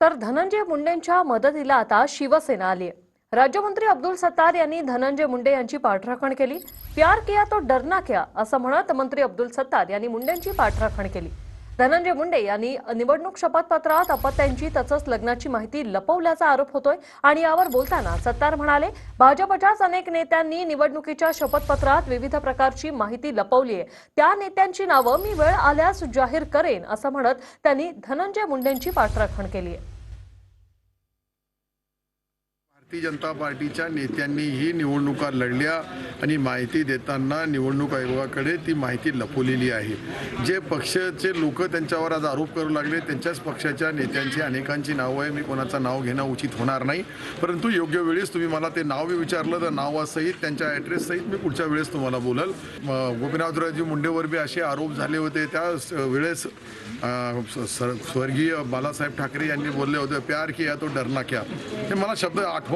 तर धनंजय मुंडेंच्या मदतीला आता शिवसेना आली आहे राज्यमंत्री अब्दुल सत्तार यांनी धनंजय मुंडे यांची पाठराखण केली. प्यार किया तो डरना क्या असं म्हणत मंत्री अब्दुल सत्तार यांनी मुंडेंची पाठराखण केली. धनंजय मुंडे यांनी निवडणूक शपथपत्रात अपत्यांची तसंच लग्नाची माहिती लपवल्याचा आरोप होतोय. आणि यावर बोलताना सत्तार म्हणाले भाजपच्याच अनेक नेत्यांनी निवडणुकीच्या शपथपत्रात विविध प्रकारची माहिती लपवली आहे त्या नेत्यांची नावं मी वेळ आल्यास जाहीर करेन असं म्हणत त्यांनी धनंजय मुंडेंची पाठराखण केली आहे भारतीय जनता पार्टीच्या नेत्यांनी ही निवडणुका लढल्या आणि माहिती देताना निवडणूक आयोगाकडे ती माहिती लपवलेली आहे. जे पक्षाचे लोक त्यांच्यावर आज आरोप करू लागले त्यांच्याच पक्षाच्या नेत्यांची अनेकांची नावं आहे. मी कोणाचं नाव घेणं उचित होणार नाही. परंतु योग्य वेळेस तुम्ही मला ते नाव विचारलं तर नावासहित त्यांच्या ॲड्रेससहित मी पुढच्या वेळेस तुम्हाला बोलल. म- गोपीनाथरावजी मुंडेवर बी असे आरोप झाले होते. त्या स- वेळेस स- स्वर्गीय बालासाहेब ठाकरे यांनी बोलले होते प्यार किया तो डरना क्या? हे मला शब्द आठवण